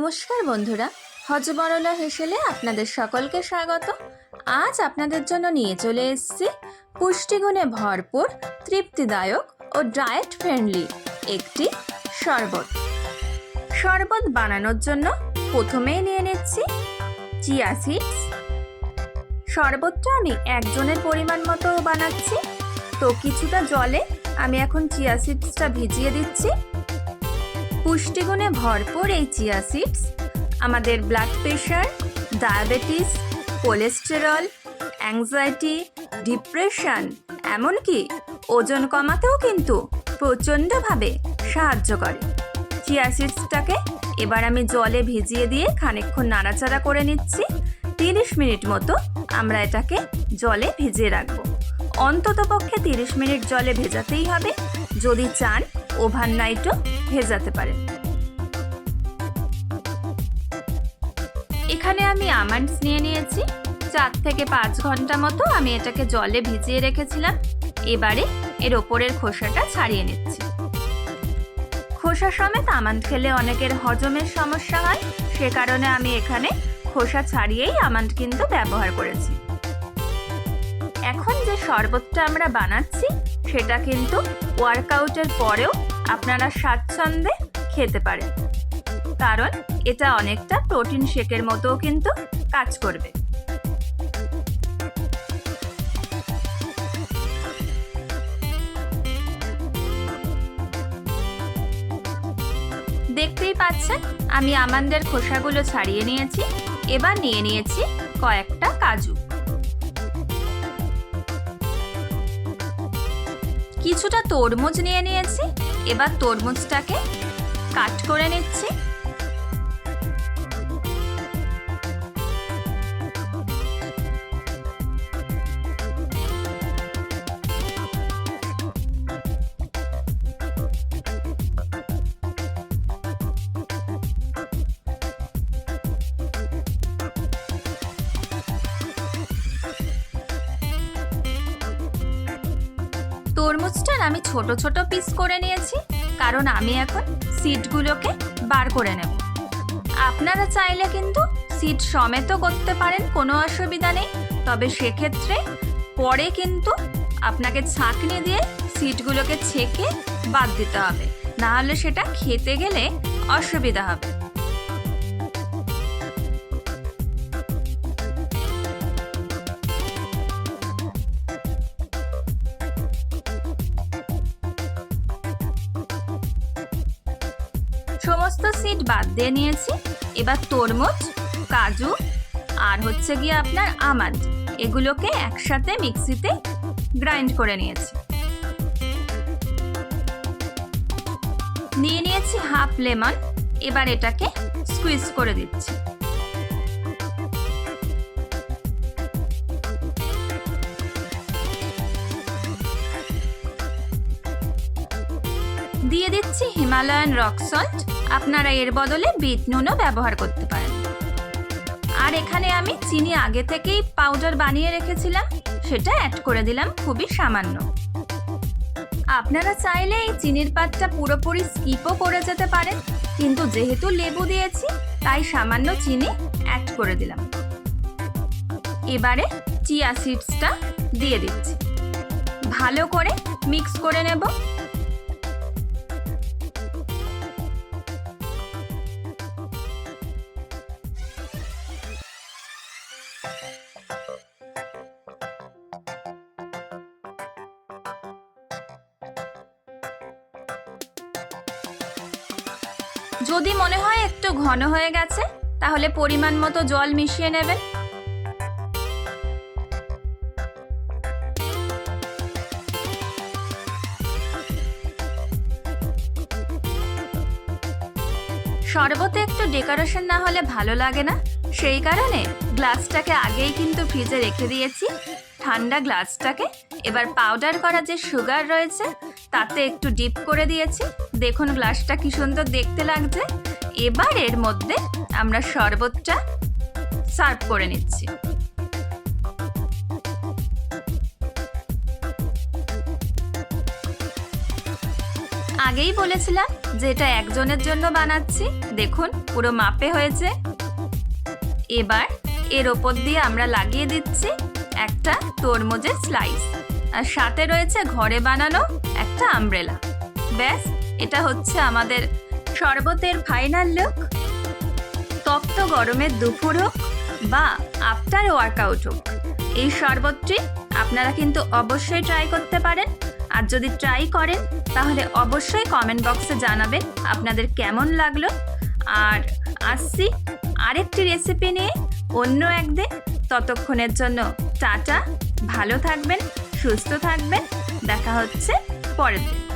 নমস্কার বন্ধুরা, হজবরলা হেসেলে আপনাদের সকলকে স্বাগত। আজ আপনাদের জন্য নিয়ে চলে এসেছি পুষ্টিগুণে ভরপুর, তৃপ্তিদায়ক ও ডায়েট ফ্রেন্ডলি একটি শরবত। শরবত বানানোর জন্য প্রথমেই নিয়ে নিচ্ছি চিয়া সিডস। শরবতটা আমি একজনের পরিমাণ মতো বানাচ্ছি। তো কিছুটা জলে আমি এখন চিয়া সিডসটা ভিজিয়ে দিচ্ছি। পুষ্টিগুণে ভরপুর এই চিয়া সিডস, আমাদের blood pressure diabetes cholesterol anxiety depression এমনকি ওজন কমাতেও কিন্তু প্রচণ্ডভাবে সাহায্য করে। চিয়া সিডসটাকে এবার আমি জলে ভিজিয়ে দিয়ে খানিকক্ষণ নাড়াচাড়া করে নিচ্ছি। তিরিশ মিনিট মতো আমরা এটাকে জলে ভিজিয়ে রাখব। অন্তত পক্ষে তিরিশ মিনিট জলে ভেজাতেই হবে। যদি চান, ওভারনাইটও ভেজাতে পারেন। এখানে আমি আমন্ডস নিয়ে নিয়েছি। চার থেকে পাঁচ ঘণ্টা মতো আমি এটাকে জলে ভিজিয়ে রেখেছিলাম। এবারে এর ওপরের খোসাটা ছাড়িয়ে নিচ্ছি। খোসা সমেত আমন্ড খেলে অনেকের হজমের সমস্যা হয়। সে কারণে আমি এখানে খোসা ছাড়িয়েই আমন্ড কিন্তু ব্যবহার করেছি। এখন যে শরবতটা আমরা বানাচ্ছি, সেটা কিন্তু ওয়ার্কআউটের পরেও আপনারা স্বাচ্ছন্দ্যে খেতে পারেন। কারণ এটা অনেকটা প্রোটিন শেকের মতোও কিন্তু কাজ করবে। দেখতেই পাচ্ছেন, আমি আমান্ডের খোসাগুলো ছাড়িয়ে নিয়েছি, এবার নিয়ে নিয়েছি কয়েকটা কাজু। কিছুটা তরমুজ নিয়ে নিয়েছি, এবার তরমুজটাকে কাট করে নিচ্ছি। তরমুজটার আমি ছোট ছোট পিস করে নিয়েছি, কারণ আমি এখন সিডগুলোকে বার করে নেব। আপনারা চাইলে কিন্তু সিড সমেতও করতে পারেন, কোনো অসুবিধা নেই। তবে সেক্ষেত্রে পরে কিন্তু আপনাকে ছাঁকনি দিয়ে সিডগুলোকে ছেঁকে বাদ দিতে হবে। না হলে সেটা খেতে গেলে অসুবিধা হবে। সমস্ত সিড বাদ দিয়ে নিয়েছি। এবার তরমুজ, কাজু আর হচ্ছে গিয়ে আপনার আমান্ড এগুলোকে একসাথে মিক্সিতে গ্রাইন্ড করে নিয়েছি। নিয়ে নিয়েছি হাফ লেমন, এবার এটাকে স্কুইজ করে দিচ্ছি। দিয়ে দিচ্ছি হিমালয়ান রক সল্ট। আপনারা এর বদলে বিট নুনও ব্যবহার করতে পারেন। আর এখানে আমি চিনি আগে থেকেই পাউডার বানিয়ে রেখেছিলাম, সেটা অ্যাড করে দিলাম খুবই সামান্য। আপনারা চাইলে এই চিনির পাতটা পুরোপুরি স্কিপও করে যেতে পারেন, কিন্তু যেহেতু লেবু দিয়েছি, তাই সামান্য চিনি অ্যাড করে দিলাম। এবারে চিয়া সিডসটা দিয়ে দিচ্ছি। ভালো করে মিক্স করে নেব। যদি মনে হয় একটু ঘন হয়ে গেছে, তাহলে পরিমাণ মতো জল মিশিয়ে নেবেন। শরবতে একটু ডেকোরেশন না হলে ভালো লাগে না। সেই কারণে গ্লাসটাকে আগেই কিন্তু ফ্রিজে রেখে দিয়েছি। ঠান্ডা গ্লাসটাকে এবার পাউডার করা যে সুগার রয়েছে, তাতে একটু ডিপ করে দিয়েছি। দেখুন গ্লাসটা কি সুন্দর দেখতে লাগছে। এবার এর মধ্যে আমরা শরবতটা সার্ভ করে নিচ্ছি। আগেই বলেছিলাম যে এটা একজনের জন্য বানাচ্ছি। দেখুন পুরো মাপে হয়েছে। এবার এর ওপর দিয়ে আমরা লাগিয়ে দিচ্ছি। একটা তরমুজের স্লাইস আর সাথে রয়েছে ঘরে বানানো একটা আমব্রেলা ব্যাস, এটা হচ্ছে আমাদের শরবতের ফাইনাল লুক তপ্ত গরমের দুপুর হোক বা আফটার ওয়ার্কআউট হোক, এই শরবতটি আপনারা কিন্তু অবশ্যই ট্রাই করতে পারেন। আর যদি ট্রাই করেন, তাহলে অবশ্যই কমেন্ট বক্সে জানাবেন আপনাদের কেমন লাগল। আর আসছি আরেকটি রেসিপি নিয়ে অন্য একদিন। ততক্ষণের জন্য টাটা ভালো থাকবেন সুস্থ থাকবেন। দেখা হচ্ছে পরের দিন।